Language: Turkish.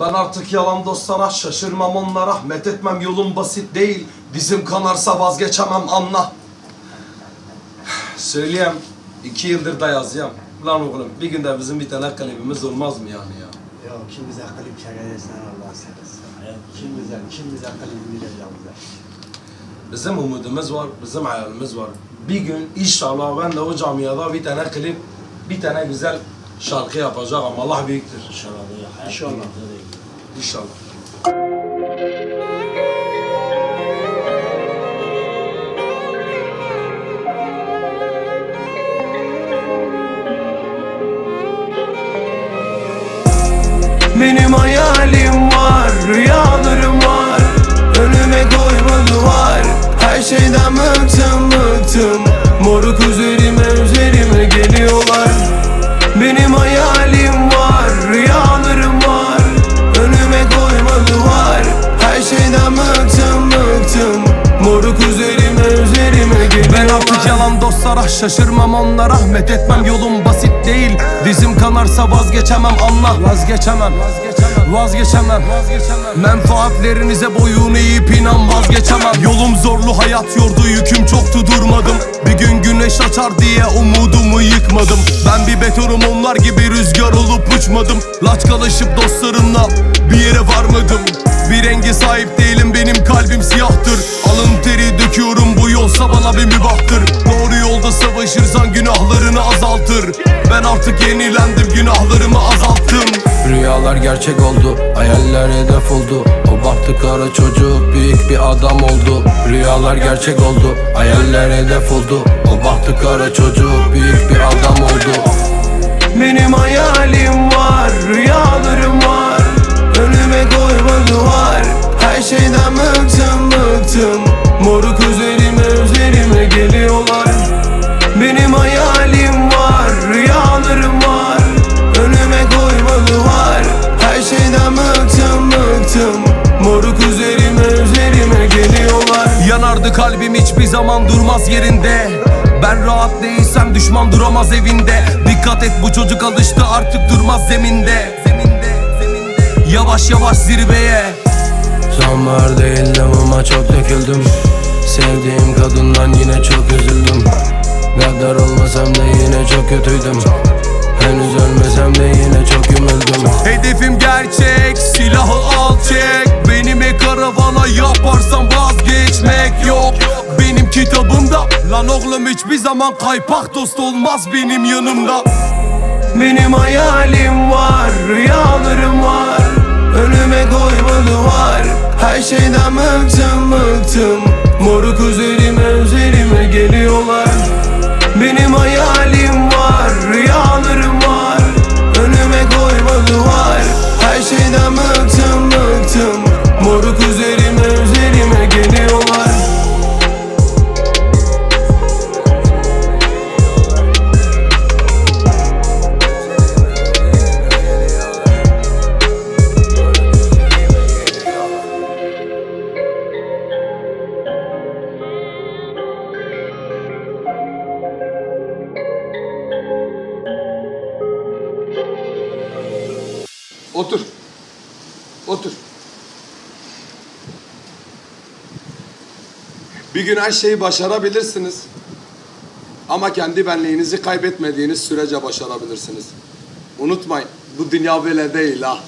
Ben artık yalan dostlara şaşırmam onlara Met etmem yolum basit değil Dizim kanarsa vazgeçemem anla Söyleyeyim iki yıldır da yazıyorum Lan oğlum bir günde bizim bir tane klibimiz olmaz mı yani ya? Ya kim bize klip çekeceksin Allah seversen. Kim bize, kim bize bilecek bize. Bizim umudumuz var, bizim hayalimiz var. Bir gün inşallah ben de o camiada bir tane klip, bir tane güzel şarkı yapacağım ama Allah büyüktür. İnşallah İnşallah. İnşallah. Benim hayalim yalan dostlara şaşırmam onlara Met etmem. Yolum basit değil. Dizim kanarsa vazgeçemem. Anla Vazgeçemem. Vazgeçemem. Menfaatlerinize boyun eğip inan vazgeçemem. Yolum zorlu hayat yordu yüküm çoktu durmadım. Bir gün güneş açar diye umudumu yıkmadım. Ben bir betonum onlar gibi rüzgar olup uçmadım. Laçkalaşıp dostlarımla bir yere varmadım. Bir renge sahip değilim benim kalbim siyahtır. Alın teri döküyorum bu yolsa bana bir mübahtır Savaşırsan günahlarını azaltır. Ben artık yenilendim günahlarımı azalttım. Rüyalar gerçek oldu, hayaller hedef oldu. O baktı kara çocuk büyük bir adam oldu. Rüyalar gerçek oldu, hayaller hedef oldu. O baktı kara çocuk büyük bir adam oldu. Benim hayalim var, hiçbir zaman durmaz yerinde. Ben rahat değilsem düşman duramaz evinde. Dikkat et bu çocuk alıştı artık durmaz zeminde. Zeminde, zeminde. Yavaş yavaş zirveye. Sonbahar değildim ama çok döküldüm. Sevdiğim kadından yine çok üzüldüm. Gaddar olmasam da yine çok kötüydüm. Henüz ölmesem de yine çok yumildum Hedefim gerçek, silahı al Lan oğlum hiçbir zaman kaypak dost olmaz benim yanımda. Benim hayalim var, rüyalarım var. Önüme koyma duvar Her şeyden bıktım bıktım Otur. Otur. Bir gün her şeyi başarabilirsiniz. Ama kendi benliğinizi kaybetmediğiniz sürece başarabilirsiniz. Unutmayın, bu dünya böyle değil ha.